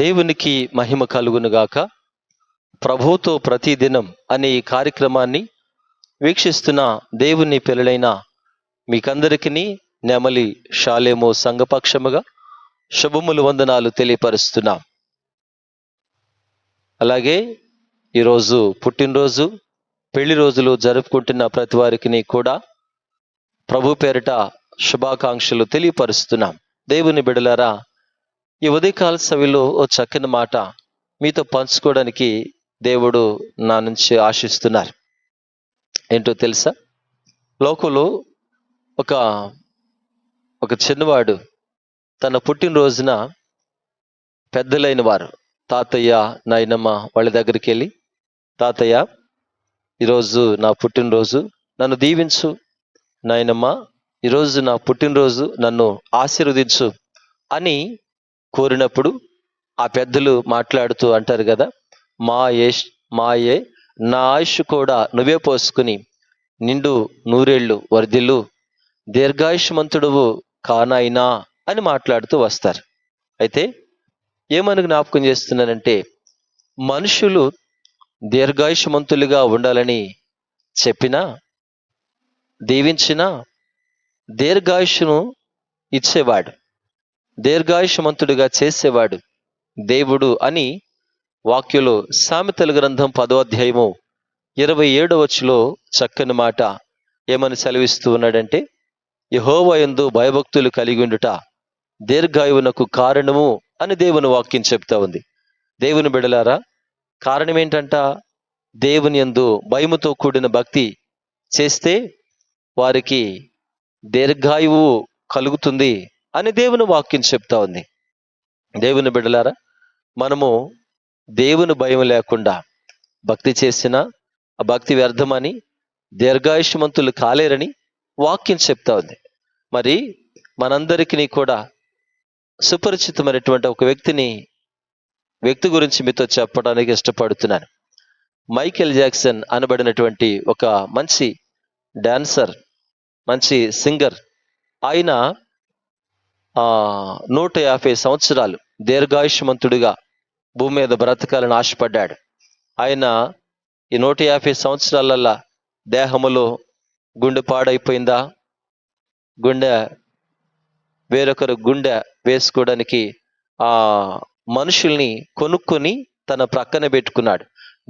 దేవునికి మహిమ కలుగునుగాక ప్రభుతో ప్రతిదినం అనే ఈ కార్యక్రమాన్ని వీక్షిస్తున్న దేవుని పిల్లలైన మీకందరికీ నెమలి షాలేమో సంఘపక్షముగా శుభములు వందనాలు తెలియపరుస్తున్నాం. అలాగే ఈరోజు పుట్టినరోజు పెళ్ళి రోజులు జరుపుకుంటున్న ప్రతి వారికి కూడా ప్రభు పేరిట శుభాకాంక్షలు తెలియపరుస్తున్నాం. దేవుని బిడలారా ఈ ఉదయకాల సవిలో ఓ చక్కని మాట మీతో పంచుకోవడానికి దేవుడు నా నుంచి ఆశిస్తున్నారు. ఏంటో తెలుసా? లోకంలో ఒక ఒక చిన్నవాడు తన పుట్టినరోజున పెద్దలైన వారు తాతయ్య నాయనమ్మ వాళ్ళ దగ్గరికి వెళ్ళి తాతయ్య ఈరోజు నా పుట్టినరోజు నన్ను దీవించు. నాయనమ్మ ఈరోజు నా పుట్టినరోజు నన్ను ఆశీర్వదించు అని కోరినప్పుడు ఆ పెద్దలు మాట్లాడుతూ అంటారు కదా మా ఏష్ ఏ నా ఆయుష్ కూడా నువ్వే పోసుకుని నిండు నూరేళ్ళు వర్ధిల్లు దీర్ఘాయుష్మంతుడువు కానాయినా అని మాట్లాడుతూ వస్తారు. అయితే ఏమని జ్ఞాపకం చేస్తున్నానంటే మనుషులు దీర్ఘాయుష్మంతులుగా ఉండాలని చెప్పినా దీవించినా దీర్ఘాయుష్ను ఇచ్చేవాడు. దీర్ఘాయుషమంతుడిగా చేసేవాడు దేవుడు అని వాక్యులో సామెతల గ్రంథం పదో అధ్యాయము ఇరవై ఏడవచ్చులో చక్కని మాట ఏమని సెలవిస్తూ ఉన్నాడంటే యహోవయందు భయభక్తులు కలిగి ఉండుట దీర్ఘాయువునకు కారణము అని దేవుని వాక్యం చెప్తా ఉంది. దేవుని బిడలారా కారణం ఏంటంట దేవుని యందు భయముతో కూడిన భక్తి చేస్తే వారికి దీర్ఘాయువు కలుగుతుంది అని దేవుని వాక్యం చెప్తా ఉంది. దేవుని బిడలారా మనము దేవుని భయం లేకుండా భక్తి చేసిన ఆ భక్తి వ్యర్థమని దీర్ఘాయుష్మంతులు కాలేరని వాక్యం చెప్తా ఉంది. మరి మనందరికీ కూడా సుపరిచితమైనటువంటి ఒక వ్యక్తిని వ్యక్తి గురించి మీతో చెప్పడానికి ఇష్టపడుతున్నాను. మైకేల్ జాక్సన్ అనబడినటువంటి ఒక మంచి డాన్సర్ మంచి సింగర్. ఆయన నూట యాభై సంవత్సరాలు దీర్ఘాయుష్మంతుడిగా భూమి మీద బ్రతకాలని ఆశపడ్డాడు. ఆయన ఈ నూట యాభై సంవత్సరాలల్లా దేహములో గుండె పాడైపోయిందా? గుండె వేరొకరు గుండె వేసుకోవడానికి ఆ మనుషుల్ని కొనుక్కొని తన ప్రక్కన పెట్టుకున్నాడు.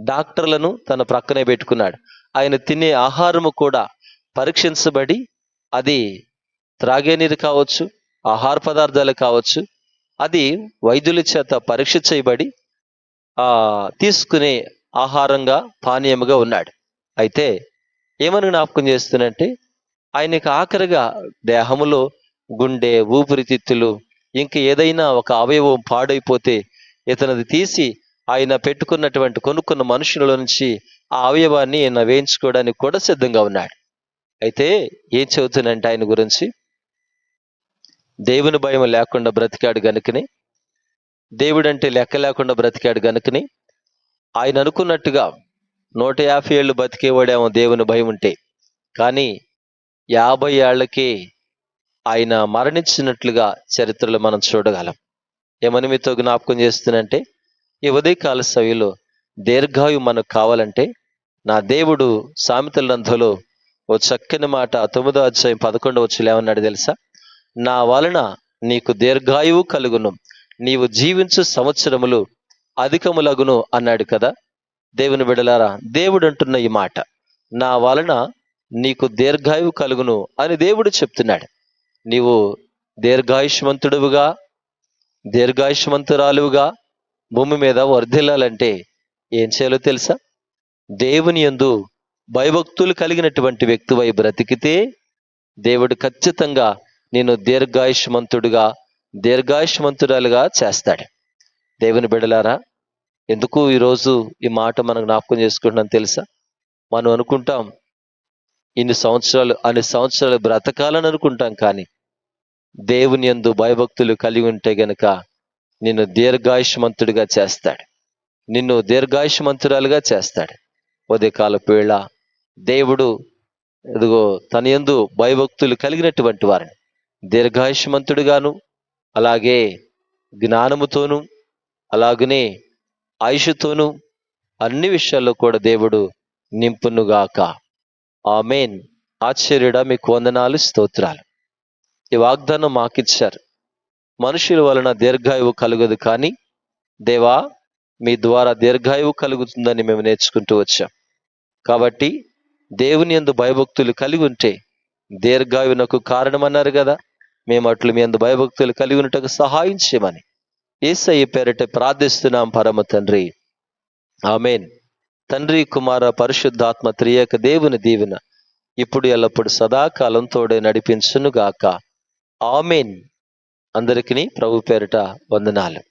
డాక్టర్లను తన ప్రక్కనే పెట్టుకున్నాడు. ఆయన తినే ఆహారము కూడా పరీక్షించబడి అది త్రాగే నీరు కావచ్చు ఆహార పదార్థాలు కావచ్చు అది వైద్యుల చేత పరీక్ష చేయబడి తీసుకునే ఆహారంగా పానీయముగా ఉన్నాడు. అయితే ఏమని జ్ఞాపకం చేస్తున్నంటే ఆయనకు ఆఖరిగా దేహములో గుండె ఊపిరితిత్తులు ఇంక ఏదైనా ఒక అవయవం పాడైపోతే ఇతనిది తీసి ఆయన పెట్టుకున్నటువంటి కొనుక్కున్న మనుషుల నుంచి ఆ అవయవాన్ని ఈయన వేయించుకోవడానికి కూడా సిద్ధంగా ఉన్నాడు. అయితే ఏం చెబుతున్నంటే ఆయన గురించి? దేవుని భయం లేకుండా బ్రతికాడు గనుకని దేవుడంటే లెక్క లేకుండా బ్రతికాడు గనుకని ఆయన అనుకున్నట్టుగా నూట యాభై ఏళ్ళు బతికేవాడేమో దేవుని భయం ఉంటే కానీ యాభై ఏళ్ళకి ఆయన మరణించినట్లుగా చరిత్రలో మనం చూడగలం. ఏమని మీతో జ్ఞాపకం చేస్తున్నంటే ఈ ఉదయకాల సవిలో దీర్ఘాయు మనకు కావాలంటే నా దేవుడు సామెతల గ్రంథంలో ఓ చక్కని మాట తొమ్మిదో అధ్యాయం పదకొండవ వచ్చి ఏమన్నాడు తెలుసా? నా వలన నీకు దీర్ఘాయువు కలుగును. నీవు జీవించు సంవత్సరములు అధికములగును అన్నాడు కదా. దేవుని బిడలారా దేవుడు అంటున్న ఈ మాట నా వలన నీకు దీర్ఘాయువు కలుగును అని దేవుడు చెప్తున్నాడు. నీవు దీర్ఘాయుష్మంతుడువుగా దీర్ఘాయుష్మంతురాలువుగా భూమి మీద వర్ధిల్లాలంటే ఏం చేయాలో తెలుసా? దేవుని యందు భయభక్తులు కలిగినటువంటి వ్యక్తివై బ్రతికితే దేవుడు ఖచ్చితంగా నేను దీర్ఘాయుష్మంతుడుగా దీర్ఘాయుష్మంతురాలుగా చేస్తాడు. దేవుని బిడలారా ఎందుకు ఈరోజు ఈ మాట మనం జ్ఞాపకం చేసుకుంటున్నాం తెలుసా? మనం అనుకుంటాం ఇన్ని సంవత్సరాలు అన్ని సంవత్సరాలు బ్రతకాలని అనుకుంటాం కానీ దేవుని యందు భయభక్తులు కలిగి ఉంటే గనక నిన్ను దీర్ఘాయుష్మంతుడిగా చేస్తాడు. నిన్ను దీర్ఘాయుష్మంతురాలుగా చేస్తాడు. ఉదయకాల వేళ దేవుడు ఇదిగో తన యందు భయభక్తులు కలిగినటువంటి వారిని. దీర్ఘాయుష్మంతుడుగాను అలాగే జ్ఞానముతోను అలాగనే ఆయుషుతోనూ అన్ని విషయాల్లో కూడా దేవుడు నింపునుగాక ఆమెన్. ఆశ్చర్యుడా మీకు వందనాలు స్తోత్రాలు. ఈ వాగ్దానం మాకిచ్చారు. మనుషుల వలన దీర్ఘాయువు కలుగదు కానీ దేవా మీ ద్వారా దీర్ఘాయువు కలుగుతుందని మేము నేర్చుకుంటూ వచ్చాం. కాబట్టి దేవుని యందు భయభక్తులు కలిగి ఉంటే దీర్ఘాయువునకు కారణమన్నారు కదా. మేము అట్లు మీ అందు భయభక్తులు కలిగి ఉన్నట్టుకు సహాయం చేయమని ఏసయ్య పేరట ప్రార్థిస్తున్నాం పరమ తండ్రి. ఆమెన్. తండ్రి కుమార పరిశుద్ధాత్మ త్రియక దేవుని దీవెన ఇప్పుడు ఎల్లప్పుడు సదాకాలం తోడే నడిపించునుగాక. ఆమెన్. అందరికీ ప్రభు పేరిట వందనాలు.